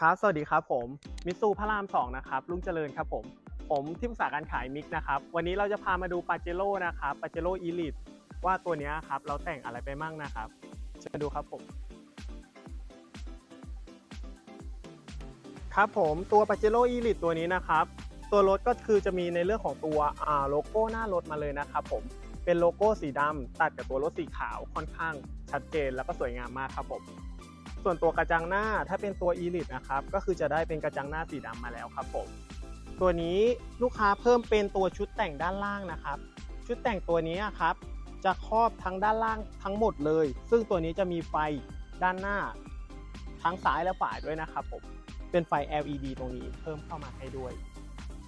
ครับ สวัสดีครับผม มิตซูพระรามสองนะครับ ลุงเจริญครับผม ผมที่ปรึกษาการขายมิกนะครับ วันนี้เราจะพามาดูปาเจโร่นะครับปาเจโร่อีลิทว่าตัวนี้ครับ เราแต่งอะไรไปมั่งนะครับเชิญดูครับผม ครับผมตัวปาเจโร่อีลิทตัวนี้นะครับ ตัวรถก็คือจะมีในเรื่องของตัวโลโก้หน้ารถมาเลยนะครับผม เป็นโลโก้สีดำตัดกับตัวรถสีขาวค่อนข้างชัดเจนแล้วก็สวยงามมากครับผม ส่วนตัวกระจังหน้าถ้าเป็นตัว e l i t นะครับก็คือจะได้เป็นกระจังหน้าสีดำมาแล้วครับผมตัวนี้ลูกค้าเพิ่มเป็นตัวชุดแต่งด้านล่างนะครับ ชุดแต่งตัวนี้ครับจะครอบทั้งด้านล่างทั้งหมดเลย ซึ่งตัวนี้จะมีไฟด้านหน้า ทั้งซ้ายและขวายด้วยนะครับผมเป็นไฟ LED ตรงนี้เพิ่มเข้ามาให้ด้วย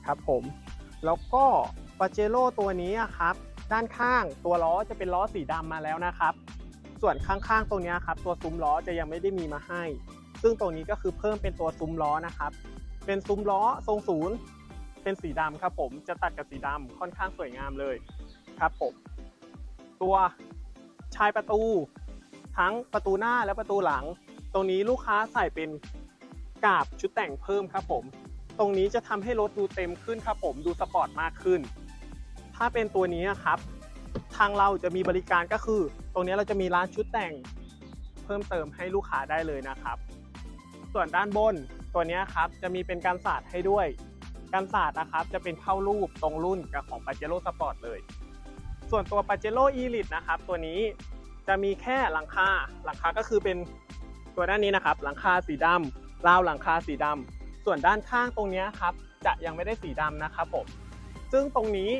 ครับผม แล้วก็ปาเจโร่ตัวนี้ครับด้านข้างตัวล้อจะเป็นล้อสีดำมาแล้วนะครับ ส่วนข้างๆตรงนี้ครับตัวซุ้มล้อจะยังไม่ได้มีมาให้ ซึ่งตรงนี้ก็คือเพิ่มเป็นตัวซุ้มล้อนะครับ เป็นซุ้มล้อทรงศูนย์เป็นสีดำครับผมจะตัดกับสีดำค่อนข้างสวยงามเลยครับผมตัวชายประตู ทั้งประตูหน้าและประตูหลัง ตรงนี้ลูกค้าใส่เป็นกาบชุดแต่งเพิ่มครับผม ตรงนี้จะทำให้รถดูเต็มขึ้นครับผมดูสปอร์ตมากขึ้น ถ้าเป็นตัวนี้ครับ ทางเราจะมีบริการก็คือ ตรงนี้เราจะมีร้านชุดแต่งเพิ่มเติมให้ลูกค้าได้เลยนะครับ ส่วนด้านบนตัวนี้ครับจะมีเป็นการสาดให้ด้วย การสาดนะครับจะเป็นเข้ารูปตรงรุ่นกับของ p a เจโร่สปอร์ตเลย ส่วนตัว p a เจโร่อีลิทนะครับตัวนี้จะมีแค่หลังคาหลังคาก็คือเป็นตัวด้านนี้นะครับ หลังคาสีดำราวหลังคาสีดำส่วนด้านข้างตรงนี้ครับจะยังไม่ได้สีดำนะครับผมซึ่งตรงนี้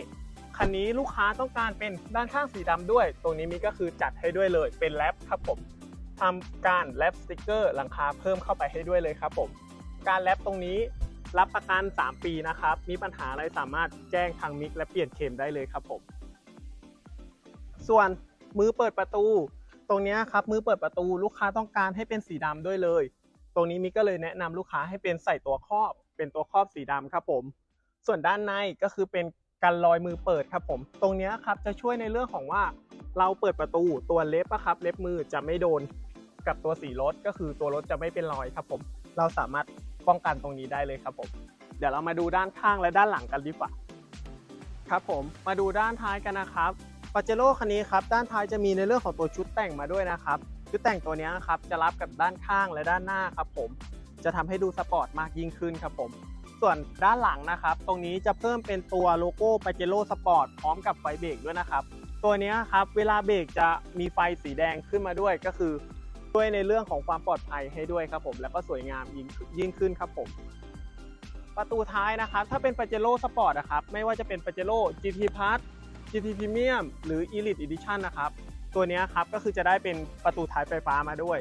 คันนี้ลูกค้าต้องการเป็นด้านข้างสีดำด้วย ตรงนี้มีก็คือจัดให้ด้วยเลยเป็นแรปครับผมทำการแรปสติกเกอร์หลังคาเพิ่มเข้าไปให้ด้วยเลยครับผมการแรปตรงนี้รับประกัน 3 ปีนะครับ มีปัญหาอะไรสามารถแจ้งทางมิกและเปลี่ยนเข็มได้เลยครับผม ส่วนมือเปิดประตู ตรงนี้ครับมือเปิดประตูลูกค้าต้องการให้เป็นสีดำด้วยเลย ตรงนี้มิกก็เลยแนะนำลูกค้าให้เป็นใส่ตัวครอบ เป็นตัวครอบสีดำครับผม ส่วนด้านในก็คือเป็น การลอยมือเปิดครับผม ตรงนี้ครับจะช่วยในเรื่องของว่าเราเปิดประตูตัวเล็บอะครับเล็บมือจะไม่โดนกับตัวสีรถก็คือตัวรถจะไม่เป็นรอยครับผม เราสามารถป้องกันตรงนี้ได้เลยครับผม เดี๋ยวเรามาดูด้านข้างและด้านหลังกันดีกว่าครับผมมาดูด้านท้ายกันนะครับปาเจโร่คันนี้ครับด้านท้ายจะมีในเรื่องของตัวชุดแต่งมาด้วยนะครับชุดแต่งตัวนี้ครับจะรับกับด้านข้างและด้านหน้าครับผม จะทำให้ดูสปอร์ตมากยิ่งขึ้นครับผม ส่วนด้านหลังนะครับ ตรงนี้จะเพิ่มเป็นตัวโลโก้ p a j e r o Sport พร้อมกับไฟเบรกด้วยนะครับ ตัวนี้ครับเวลาเบรกจะมีไฟสีแดงขึ้นมาด้วยก็คือช่วยในเรื่องของความปลอดภัยให้ด้วยครับผม แล้วก็สวยงามยิ่งยิ่งขึ้นครับผม ประตูท้ายนะครับ ถ้าเป็น p a j e r o Sport นะครับ ไม่ว่าจะเป็น p a j e r o GT Plus GT Premium หรือ Elite Edition นะครับ ตัวนี้ครับก็คือจะได้เป็นประตูท้ายไฟฟ้ามาด้วย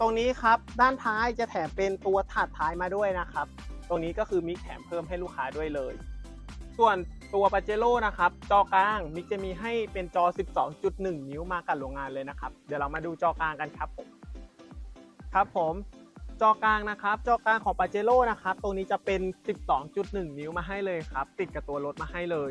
ตรงนี้ครับด้านท้ายจะแถมเป็นตัวถาดท้ายมาด้วยนะครับ ตรงนี้ก็คือมิกแถมเพิ่มให้ลูกค้าด้วยเลย ส่วนตัวปาเจโร่นะครับ จอกลางมิกจะมีให้เป็นจอ 12.1 นิ้วมากับโรงงานเลยนะครับ เดี๋ยวเรามาดูจอกลางกันครับผมครับผมจอกลางนะครับ จอกลางของปาเจโร่นะครับ ตรงนี้จะเป็น 12.1 นิ้วมาให้เลยครับ ติดกับตัวรถมาให้เลย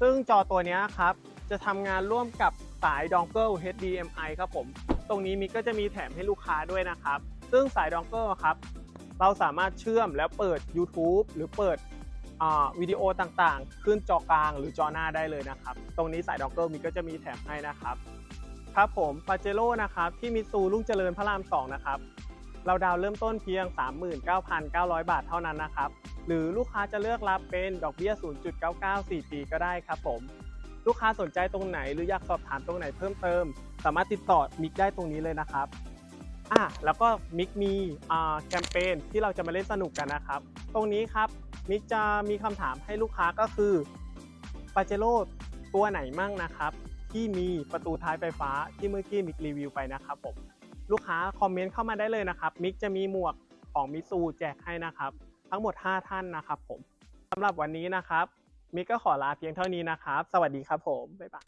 ซึ่งจอตัวนี้ครับ จะทำงานร่วมกับสายดองเกิล HDMI ครับผม ตรงนี้มิกก็จะมีแถมให้ลูกค้าด้วยนะครับ ซึ่งสายดองเกิลครับ เราสามารถเชื่อมแล้วเปิด YouTube หรือเปิดวิดีโอต่างๆ ขึ้นจอกลางหรือจอหน้าได้เลยนะครับ ตรงนี้สายด็องเกิลมิกก็จะมีแถมให้นะครับ ครับผมปาเจโร่นะครับที่มิตซูรุ่งเจริญพระราม 2 นะครับ เราดาวเริ่มต้นเพียง 39,900 บาทเท่านั้นนะครับ หรือลูกค้าจะเลือกรับเป็นดอกเบี้ย 0.994 ปีก็ได้ครับผม ลูกค้าสนใจตรงไหนหรืออยากสอบถามตรงไหนเพิ่มเติม สามารถติดต่อมิกได้ตรงนี้เลยนะครับ อะแล้วก็มิกมีอ่าแคมเปญที่เราจะมาเล่นสนุกกันนะครับ ตรงนี้ครับมิกจะมีคำถามให้ลูกค้าก็คือปาเจโร่ตัวไหนมั่งนะครับ ที่มีประตูท้ายไฟฟ้าที่เมื่อกี้มิกรีวิวไปนะครับผมลูกค้าคอมเมนต์เข้ามาได้เลยนะครับ มิกจะมีหมวกของมิซูแจกให้นะครับ ทั้งหมด 5 ท่านนะครับผมสำหรับวันนี้นะครับ มิกก็ขอลาเพียงเท่านี้นะครับ สวัสดีครับผมบ๊ายบาย